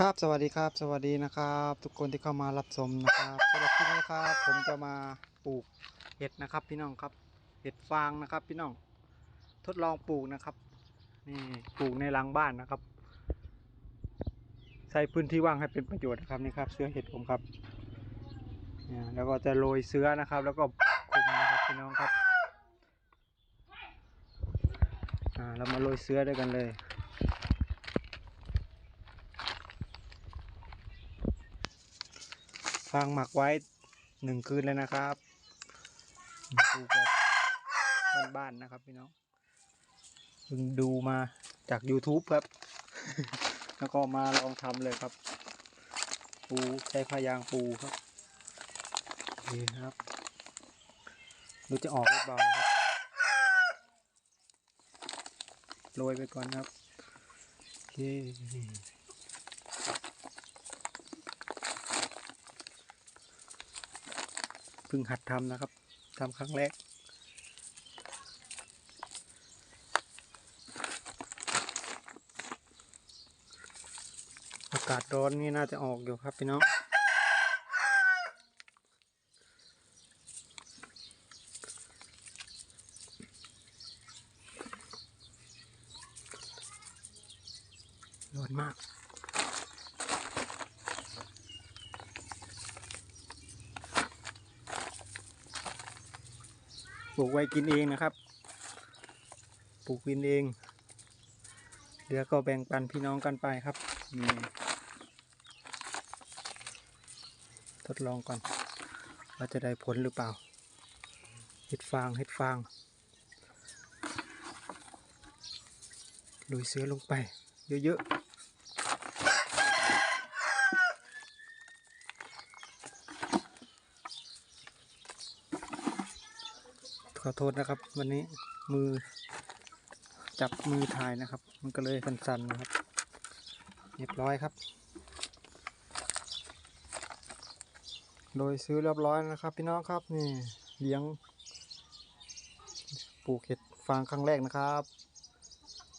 ครับสวัสดีครับ สวัสดีนะครับ ทุกคนที่เข้ามารับชมนะครับสำหรับคลิปนี้ครับ ผมจะมาปลูกเห็ดนะครับ พี่น้องครับ เห็ดฟางนะครับ พี่น้องทดลองปลูกนะครับ นี่ปลูกในหลังบ้านนะครับ ใช้พื้นที่ว่างให้เป็นประโยชน์นะครับนี่ครับเสื้อเห็ดผมครับเนี่ยแล้วก็จะโรยเสื้อนะครับ แล้วก็คลุมนะครับพี่น้องครับอ่าเรามาโรยเสื้อด้วยกันเลย ฟางหมักไว้หนึ่งคืนเลยนะครับดูแบบบ้านๆนะครับพี่น้องเพิ่งดูมาจาก YouTube ครับ แล้วก็มาลองทำเลยครับ ปูใช้พายางปูครับนี่ครับดูจะออกหรือเปล่าครับโรยไปก่อนครับโอเค พิ่งหัดทำนะครับทำครั้งแรก อากาศร้อนนี่น่าจะออกอยู่ครับพี่น้องร้อนมาก ปลูกไว้กินเองนะครับ ปลูกกินเองเหลือก็แบ่งปันพี่น้องกันไปครับนี่ทดลองก่อน ว่าจะได้ผลหรือเปล่าเห็ดฟางเห็ดฟางลุยเสือลงไป เยอะๆ ขอโทษนะครับ วันนี้มือจับมือถ่ายนะครับ มันก็เลยสั่นๆนะครับ เรียบร้อยครับ โดยซื้อเรียบร้อยนะครับ พี่น้องครับนี่เลี้ยงปลูกเห็ดฟางครั้งแรกนะครับ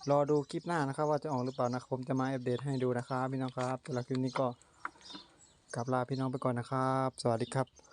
รอดูคลิปหน้านะครับ ว่าจะออกหรือเปล่านะครับผมจะมาอัปเดตให้ดูนะครับ พี่น้องครับแต่ละคลิปนี้ก็กลับลาพี่น้องไปก่อนนะครับ สวัสดีครับ